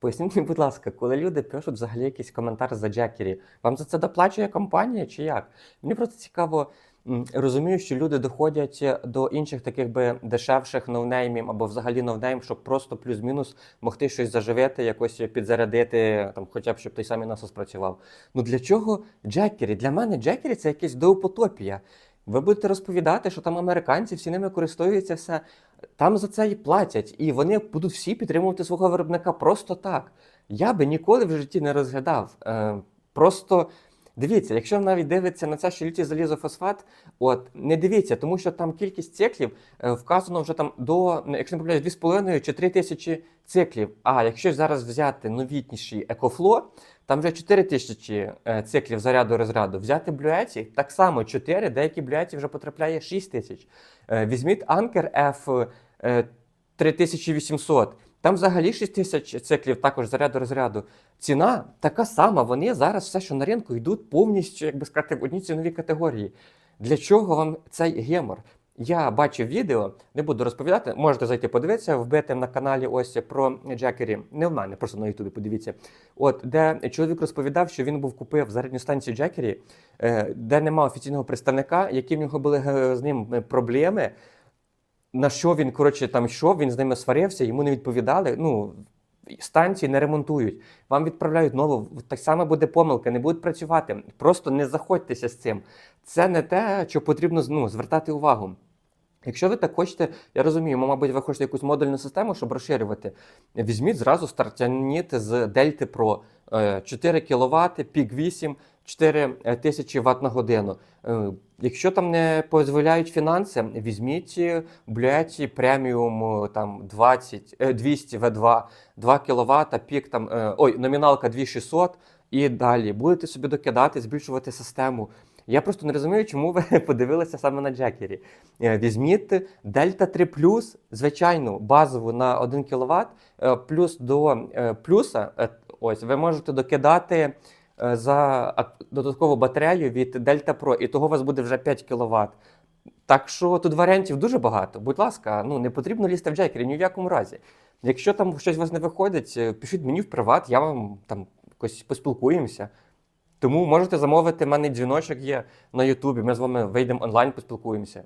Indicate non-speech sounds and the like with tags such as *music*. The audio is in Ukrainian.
Поясніть мені, будь ласка, коли люди пишуть взагалі якийсь коментар за Джекері, вам за це доплачує компанія чи як? Мені просто цікаво, розумію, що люди доходять до інших таких би дешевших ноунеймів або взагалі ноунейм, щоб просто плюс-мінус могти щось заживити, якось підзарядити, там, хоча б щоб той самий насос працював. Ну для чого Джекері? Для мене Джекері це якась доупотопія. Ви будете розповідати, що там американці всі ними користуються все. Там за це і платять, і вони будуть всі підтримувати свого виробника просто так. Я би ніколи в житті не розглядав. Е, просто дивіться, якщо навіть дивиться на це, що літій залізофосфат, от не дивіться, тому що там кількість циклів е, вказано вже там до, якщо не помиляюсь, 2,5 чи 3 тисячі циклів. А якщо зараз взяти новітніший екофло, там вже 4 тисячі е, циклів заряду розряду. Взяти блюеті так само 4, деякі блюеті вже потрапляє 6 тисяч. Е, Візьміть Anker F е, 3800. Там взагалі 6 тисяч циклів також заряду розряду. Ціна така сама. Вони зараз все, що на ринку, йдуть повністю, як би сказати, в одній ціновій категорії. Для чого вам цей гемор? Я бачив відео, не буду розповідати. Можете зайти подивитися, вбити на каналі ось про Джекері. Не в мене, просто на Ютубі подивіться. От де чоловік розповідав, що він був купив зарядну станцію Джекері, е, де нема офіційного представника, які в нього були е, з ним проблеми. На що він, коротше, там йшов, він з ними сварився, йому не відповідали. Ну, станції не ремонтують. Вам відправляють нову. Так само буде помилка, не будуть працювати. Просто не заходьтеся з цим. Це не те, що потрібно ну, звертати увагу. Якщо ви так хочете, я розумію, мабуть, ви хочете якусь модульну систему, щоб розширювати. Візьміть зразу стартаніть з Дельти. Е, 4 кВт, пік 8, 4000 Вт на годину. Е, Якщо там не дозволяють фінанси, візьміть е, Bluetti преміум е, там 20, е, 200 V2, 2 кВт, пік там, е, ой, номіналка 2600 і далі. Будете собі докидати, збільшувати систему. Я просто не розумію, чому ви *laughs* подивилися саме на Джекері. Е, Візьміть Дельта 3 звичайну базову на 1 кВт, е, плюс до е, плюса. е, Ось ви можете докидати е, за ак- додаткову батарею від Delta Pro, і того у вас буде вже 5 кВт. Так що тут варіантів дуже багато. Будь ласка, ну не потрібно лізти в Джекері ні в якому разі. Якщо там щось у вас не виходить, е, пишіть мені в приват, я вам там якось поспілкуємося. Тому можете замовити, в мене дзвіночок є на Ютубі. Ми з вами вийдемо онлайн, поспілкуємося.